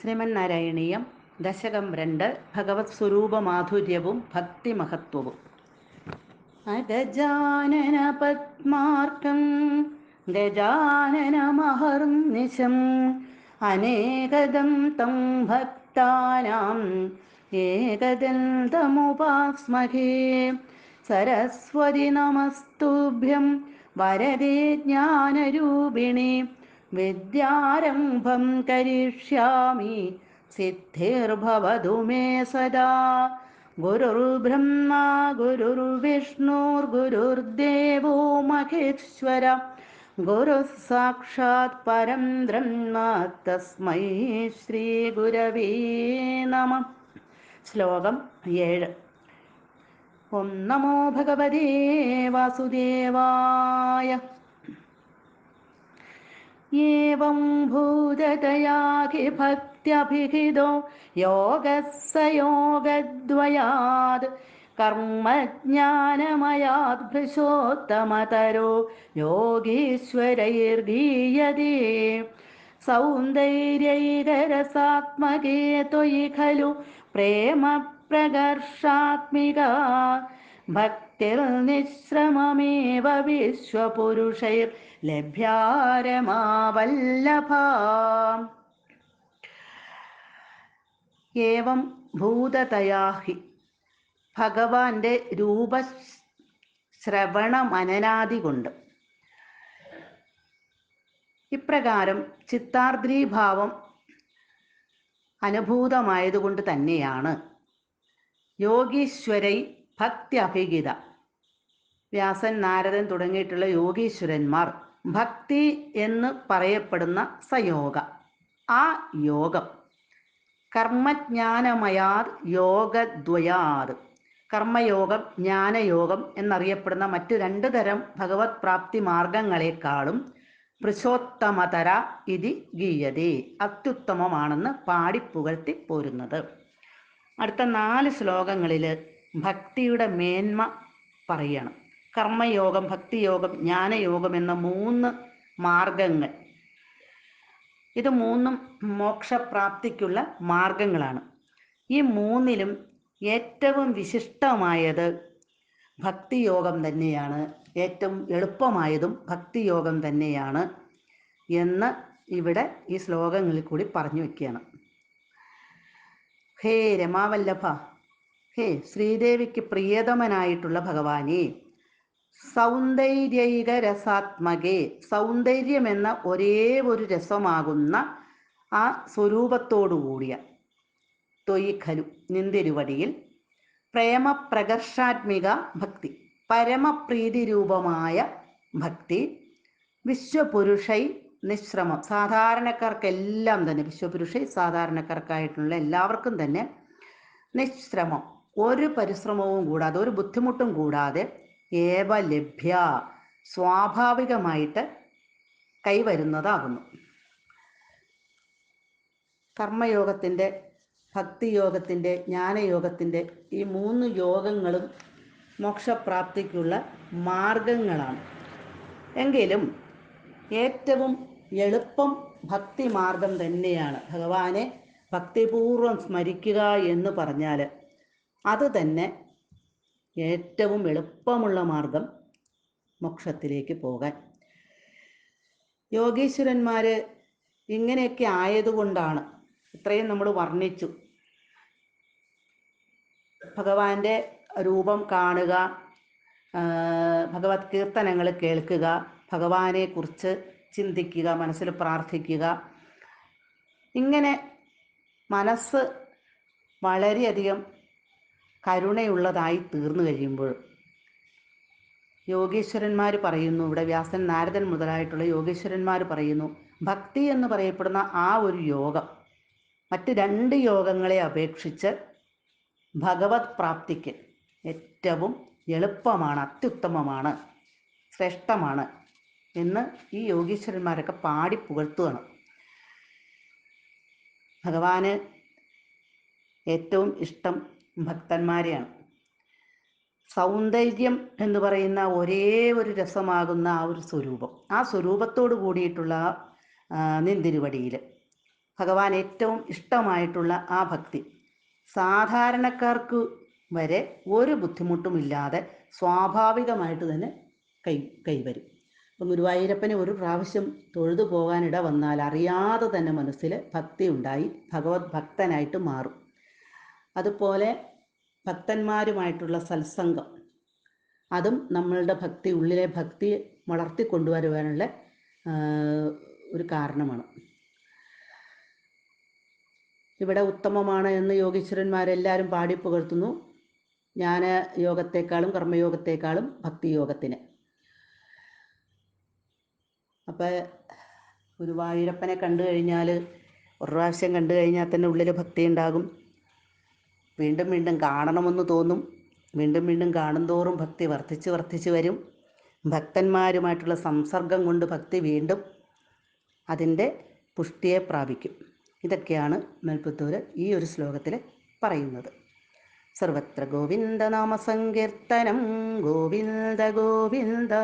ശ്രീമന്നാരായണീയം ദശകം രണ്ട് ഭഗവത് സ്വരൂപ മാധുര്യവും ഭക്തിമഹത്വവും. അഗജാനന പത്മാർക്കം ഗജാനന മഹർനിശം അനേകദം തം ഭക്താനാം ഏകദന്തമുപാസ്മഹേ. സരസ്വതി നമസ്തുഭ്യം വരദേ ജ്ഞാനരൂപിണി വിദ്യാരംഭം കരിഷ്യാമി സിദ്ധിർഭവതു മേ സദാ. ഗുരുർബ്രഹ്മ ഗുരുർവിഷ്ണുർഗുരുർദേവോ മഹേശ്വര. ഗുരു സാക്ഷാത് പരം ബ്രഹ്മ തസ്മൈ ശ്രീ ഗുരവേ നമ. ശ്ലോകം ഏഴ്. ഓം നമോ ഭഗവതേ വാസുദേവായ. एवं भूततया हि भक्त्यभिहितो योगः स योगद्वयात् कर्मज्ञानमयात् भृशोत्तमतरो योगीश्वरैर्गीयते सौन्दर्यैकरसात्मके त्वयि खलु प्रेमप्रकर्षात्मिका ഭക്തിർനിശ്രമമേവ വിശ്വപുരുഷൈർ ലഭ്യാരമാവല്ലഭാം. ഏവം ഭൂതതയാഹി ഭഗവാന്റെ രൂപ ശ്രവണ മനനാദി കൊണ്ട് ഇപ്രകാരം ചിത്താർദ്രീഭാവം അനുഭൂതമായതുകൊണ്ട് തന്നെയാണ് യോഗീശ്വരൈ ഭക്തി അഭിഗീത വ്യാസൻ നാരദൻ തുടങ്ങിയിട്ടുള്ള യോഗീശ്വരന്മാർ ഭക്തി എന്ന് പറയപ്പെടുന്ന സയോഗ. ആ യോഗം കർമ്മജ്ഞാനമയാത് യോഗദ്വയാത്. കർമ്മയോഗം ജ്ഞാനയോഗം എന്നറിയപ്പെടുന്ന മറ്റു രണ്ട് തരം ഭഗവത് പ്രാപ്തി മാർഗങ്ങളെക്കാളും പുരുഷോത്തമതര ഇതി ഗീയതേ. അത്യുത്തമമാണെന്ന് പാടിപ്പുകഴ്ത്തി പോരുന്നത്. അടുത്ത നാല് ശ്ലോകങ്ങളിൽ ഭക്തിയുടെ മേന്മ പറയണം. കർമ്മയോഗം ഭക്തിയോഗം ജ്ഞാനയോഗം എന്ന മൂന്ന് മാർഗങ്ങൾ. ഇത് മൂന്നും മോക്ഷപ്രാപ്തിക്കുള്ള മാർഗങ്ങളാണ്. ഈ മൂന്നിലും ഏറ്റവും വിശിഷ്ടമായത് ഭക്തിയോഗം തന്നെയാണ്. ഏറ്റവും എളുപ്പമായതും ഭക്തിയോഗം തന്നെയാണ് എന്ന് ഇവിടെ ഈ ശ്ലോകങ്ങളിൽ കൂടി പറഞ്ഞു വയ്ക്കുകയാണ് ഹേ രമാവല്ലഭ ഹേ ശ്രീദേവിക്ക് പ്രിയതമനായിട്ടുള്ള ഭഗവാനെ. സൗന്ദര്യൈക രസാത്മകേ സൗന്ദര്യം എന്ന ഒരേ ഒരു രസമാകുന്ന ആ സ്വരൂപത്തോടുകൂടിയ തൊയ്ഖലു നിന്തിരുവടിയിൽ പ്രേമപ്രകർഷാത്മിക ഭക്തി പരമപ്രീതി രൂപമായ ഭക്തി വിശ്വപുരുഷൈ നിശ്രമം. സാധാരണക്കാർക്കെല്ലാം തന്നെ വിശ്വപുരുഷൈ സാധാരണക്കാർക്കായിട്ടുള്ള എല്ലാവർക്കും തന്നെ നിശ്രമം. ഒരു പരിശ്രമവും കൂടാതെ ഒരു ബുദ്ധിമുട്ടും കൂടാതെ ഏവ ലഭ്യ സ്വാഭാവികമായിട്ട് കൈവരുന്നതാകുന്നു. കർമ്മയോഗത്തിന്റെ ഭക്തിയോഗത്തിന്റെ ജ്ഞാനയോഗത്തിന്റെ ഈ മൂന്ന് യോഗങ്ങളും മോക്ഷപ്രാപ്തിക്കുള്ള മാർഗങ്ങളാണ്. എങ്കിലും ഏറ്റവും എളുപ്പം ഭക്തി മാർഗം തന്നെയാണ്. ഭഗവാനെ ഭക്തിപൂർവം സ്മരിക്കുക എന്ന് പറഞ്ഞാൽ അത് തന്നെ ഏറ്റവും എളുപ്പമുള്ള മാർഗം മോക്ഷത്തിലേക്ക് പോകാൻ. യോഗീശ്വരന്മാർ ഇങ്ങനെയൊക്കെ ആയതുകൊണ്ടാണ് ഇത്രയും നമ്മൾ വർണിച്ചു. ഭഗവാന്റെ രൂപം കാണുക ഭഗവത് കീർത്തനങ്ങൾ കേൾക്കുക ഭഗവാനെ കുറിച്ച് ചിന്തിക്കുക മനസ്സിൽ പ്രാർത്ഥിക്കുക. ഇങ്ങനെ മനസ്സ് വളരെയധികം കരുണയുള്ളതായി തീർന്നു കഴിയുമ്പോൾ യോഗീശ്വരന്മാർ പറയുന്നു ഇവിടെ വ്യാസൻ നാരദൻ മുതലായിട്ടുള്ള യോഗീശ്വരന്മാർ പറയുന്നു ഭക്തി എന്ന് പറയപ്പെടുന്ന ആ ഒരു യോഗം മറ്റ് രണ്ട് യോഗങ്ങളെ അപേക്ഷിച്ച് ഭഗവത് പ്രാപ്തിക്ക് ഏറ്റവും എളുപ്പമാണ് അത്യുത്തമമാണ് ശ്രേഷ്ഠമാണ് എന്ന് ഈ യോഗീശ്വരന്മാരൊക്കെ പാടി പുകഴ്ത്തുകയാണ്. ഭഗവാന് ഏറ്റവും ഇഷ്ടം ഭക്തന്മാരെയാണ്. സൗന്ദര്യം എന്ന് പറയുന്ന ഒരേ ഒരു രസമാകുന്ന ആ ഒരു സ്വരൂപം. ആ സ്വരൂപത്തോട് കൂടിയിട്ടുള്ള നിന്തിരുവടിയിൽ ഭഗവാൻ ഏറ്റവും ഇഷ്ടമായിട്ടുള്ള ആ ഭക്തി. സാധാരണക്കാർക്ക് വരെ ഒരു ബുദ്ധിമുട്ടുമില്ലാതെ സ്വാഭാവികമായിട്ട് തന്നെ കൈ കൈവരും. അപ്പം ഗുരുവായൂരപ്പനെ ഒരു പ്രാവശ്യം തൊഴുതു പോകാനിട വന്നാൽ അറിയാതെ തന്നെ മനസ്സിൽ ഭക്തി ഉണ്ടായി ഭഗവത് ഭക്തനായിട്ട് മാറും. അതുപോലെ ഭക്തന്മാരുമായിട്ടുള്ള സത്സംഗം. അതും നമ്മളുടെ ഭക്തി ഉള്ളിലെ ഭക്തി വളർത്തി കൊണ്ടുവരുവാനുള്ള ഒരു കാരണമാണ്. ഇവിടെ ഉത്തമമാണ് എന്ന് യോഗീശ്വരന്മാരെല്ലാവരും പാടി പുകഴ്ത്തുന്നു. ജ്ഞാന യോഗത്തെക്കാളും കർമ്മയോഗത്തെക്കാളും ഭക്തിയോഗത്തിന് അപ്പം ഗുരുവായൂരപ്പനെ കണ്ടു കഴിഞ്ഞാൽ ഒരു പ്രാവശ്യം കണ്ടു കഴിഞ്ഞാൽ തന്നെ ഉള്ളിൽ ഭക്തി ഉണ്ടാകും. വീണ്ടും വീണ്ടും കാണണമെന്ന് തോന്നും. വീണ്ടും വീണ്ടും കാണുന്തോറും ഭക്തി വർദ്ധിച്ച് വർദ്ധിച്ച് വരും. ഭക്തന്മാരുമായിട്ടുള്ള സംസർഗം കൊണ്ട് ഭക്തി വീണ്ടും അതിന്റെ പുഷ്ടിയെ പ്രാപിക്കും. ഇതൊക്കെയാണ് മേൽപ്പുത്തൂര് ഈ ഒരു ശ്ലോകത്തിൽ പറയുന്നത്. സർവത്ര ഗോവിന്ദ നാമ സങ്കീർത്തനം. ഗോവിന്ദ ഗോവിന്ദ.